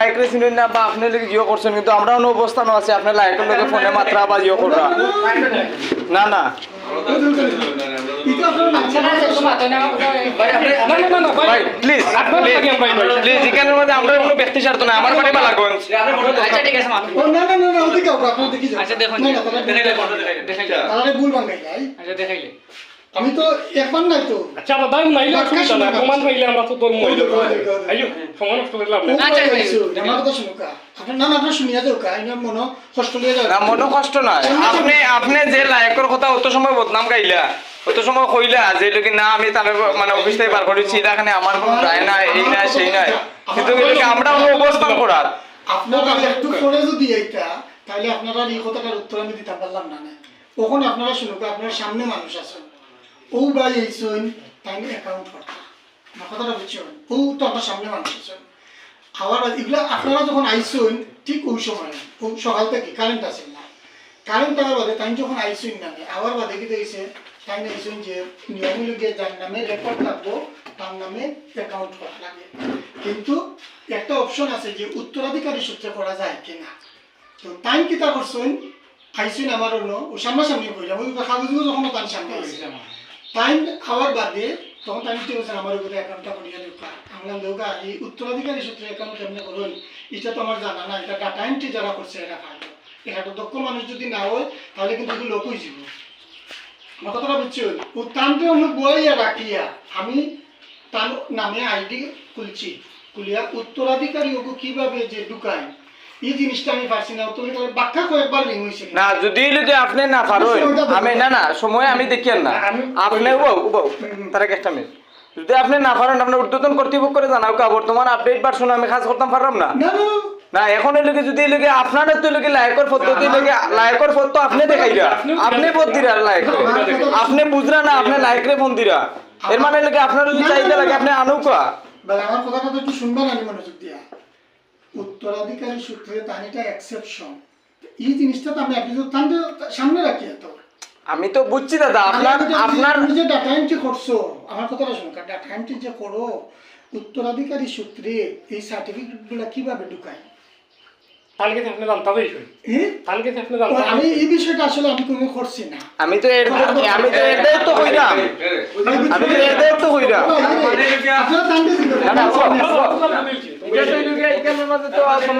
লাইকরে চিনেন না বা আপনি লোক জিও করছেন কিন্তু আমরা অন্য অবস্থানও আছে আপনার লাইকের লোকে ফোনে মাত্রা বা জিও করা না না। ভাই প্লিজ প্লিজ এখানের মধ্যে আমরা কোনো ব্যক্তি স্বার্থ না আমার আচ্ছা ঠিক আছে ও না না না না ওদিকে ওকে আপনি দেখি যান আচ্ছা দেখুন না, না, তারা- দেখাইলে। আচ্ছা আমি তো একবার নাই তো। আচ্ছা দাদা নাইলে অসুবিধা নাই। প্রমাণ পাইলে আমরা তো তোর মই দেবো আইও সময় নষ্ট করলে লাভ নাই। আচ্ছা? আচ্ছা। আমার কথা শুনো কা। আপনার না না আপনার শুনিয়া যাও কা। ইনা মনো কষ্ট লিয়ে যাও। না মনে কষ্ট নয় আপনি আপনি যে লাইকের কথা অত সময় বদনাম গাইলা অত সময় কইলা যে লোকে না আমি তার মানে অফিস থেকে বার করেছি এখানে আমার কোনো দায় নাই এই নাই সেই নাই। কিন্তু আমরা অবস্থান করার আপনারা একটু পরে যদি এইটা তাহলে আপনারা এই কথাটার উত্তর আমি দিতে পারলাম না না। ওখানে আপনারা শুনুক আপনার সামনে মানুষ আছেন ও তাই আমার ও তো আপনার সামনে মানুষ আপনারা যখন আইসেন, ঠিক ওই সময় সকাল কারেন্ট না। কারেন্ট বাদে তাই যখন না, আবার বাদে কি তাই যে যার নামে রেকর্ড তার নামে লাগে। কিন্তু একটা অপশন আছে যে উত্তরাধিকারী সূত্রে করা যায় কিনা। তো টাইম কিতা করছেন আইসেন আমার অন্য। ও সামনাসামনি কইলাম ওই কাগজগুলো যখন তার সামনে আইসে টাইম খাওয়ার বাদে তখন টাইম ঠিক আছে, আমার উপরে অ্যাকাউন্টটা করিয়া দৌকা এই উত্তরাধিকারী সূত্রে অ্যাকাউন্ট কেমনে করুন, এটা তো আমার জানা না এটা ডাটা এন্ট্রি যারা করছে, এরা ভালো এটা তো দক্ষ মানুষ যদি না হয়, তাহলে কিন্তু এগুলো লোক হয়ে যাব আমার কথাটা বুঝছেন ও টানতে অন্য বইয়া রাখিয়া আমি তার নামে আইডি খুলছি। খুলিয়া উত্তরাধিকারী ওকে কীভাবে যে ঢুকায় এই জিনিসটা আমি পারছি না। তুমি তাহলে ব্যাখ্যা কয়েকবার লিঙ্ক হয়েছে না যদি আপনি না আমি না না সময় আমি না। আপনি উবাও উবাও তার একটা মিনিট। যদি আপনি না পারেন আপনার উদ্বোধন কর্তৃপক্ষরে জানাও কা বর্তমান আপডেট ভার্সন আমি কাজ করতাম পারলাম না। না না না। এখন লোকে যদি লোকে আপনার তো লোকে পদ্ধতি লোকে তো আপনি দেখাইরা। আপনি পদ দিরা লাইক। আপনি বুঝরা না আপনি লাইক রে ফোন দিরা। এর মানে লোকে আপনার যদি চাইতে লাগে আপনি আনুকা আমার কথাটা তো একটু শুনবেন আমি মনোযোগ দিয়া। উত্তরাধিকারী সূত্রে তার এটা এক্সেপশন এই জিনিসটা তো আমি আপনি তো তাহলে সামনে রাখি তো আমি তো বুঝছি দাদা আপনার আপনার যে ডাটা এন্ট্রি করছ আমার কথাটা শুনো ডাটা এন্ট্রি যে করো উত্তরাধিকারী সূত্রে এই সার্টিফিকেটগুলা কীভাবে ঢুকায়? আমি এই বিষয়টা আসলে আমি কোনো করছি না। আমি তো এর আমি তো এর দায়িত্ব হইরাম আমি তো এর দায়িত্ব হইরাম আপনারা